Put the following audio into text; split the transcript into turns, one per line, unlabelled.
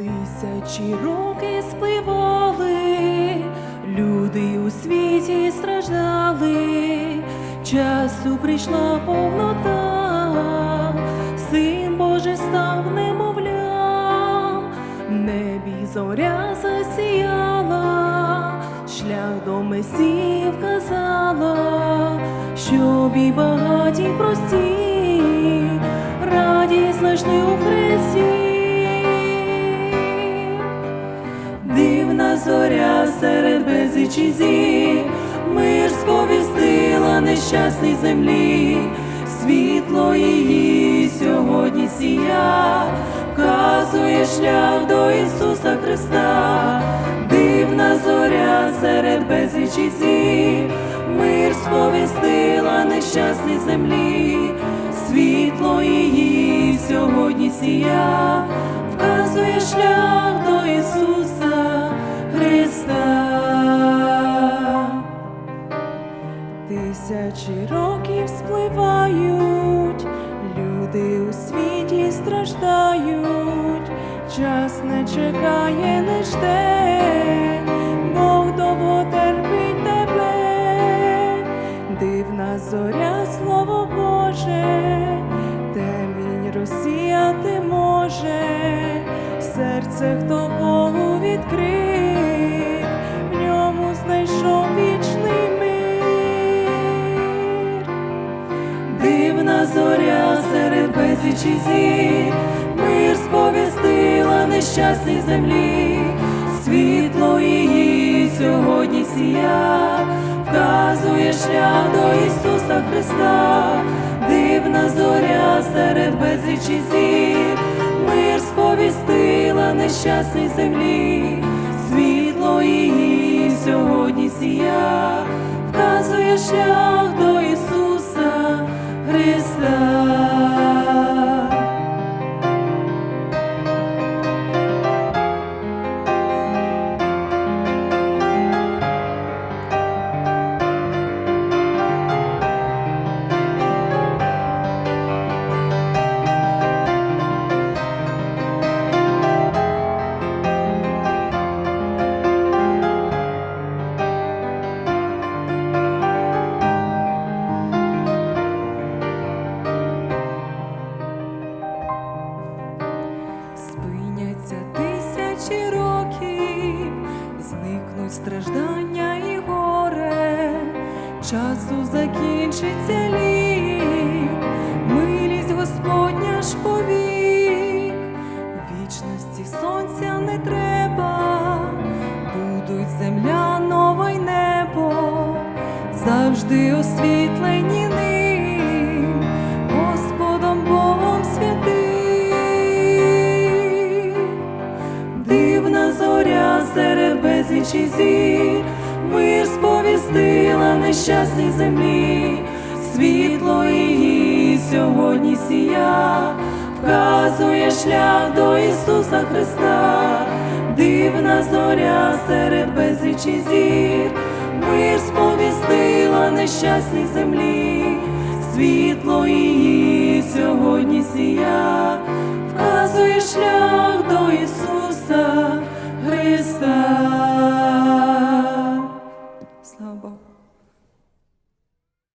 Тисячі роки спливали, люди у світі страждали, часу прийшла повнота, син Божий став немовлям, небі зоря засіяла, шлях до Месії вказала, щоб і багаті прості, радість знайшли у Христі. Зоря серед безлічі зір, мир сповістила нещасній землі, світло її сьогодні сія, вказує шлях до Ісуса Христа, дивна зоря серед безлічі зір, мир сповістила нещасній землі, світло її сьогодні сія, вказує шлях до час не чекає, не жде, Бог довго терпить тебе, дивна зоря, слово Боже, темінь розсіяти може, серце, хто Богу відкрив, в ньому знайшов вічний мир. Дивна зоря серед безлічі зір, нещасній землі, світло її сьогодні сія, вказує шлях до Ісуса Христа, дивна зоря серед безлічі зір, мир сповістила нещасній землі, світло її сьогодні сія, вказує шлях до часу закінчиться лік, милість Господня ж повік, вічності сонця не треба, будуть земля, нова й небо, завжди освітлені ним, Господом Богом святим. Дивна зоря серед безлічі зір, мир нещасній землі, світло її сьогодні сія, вказує шлях до Ісуса Христа, дивна зоря серед безлічі зір, мир сповістила нещасній землі, світло її сьогодні сія, вказує шлях до Ісуса.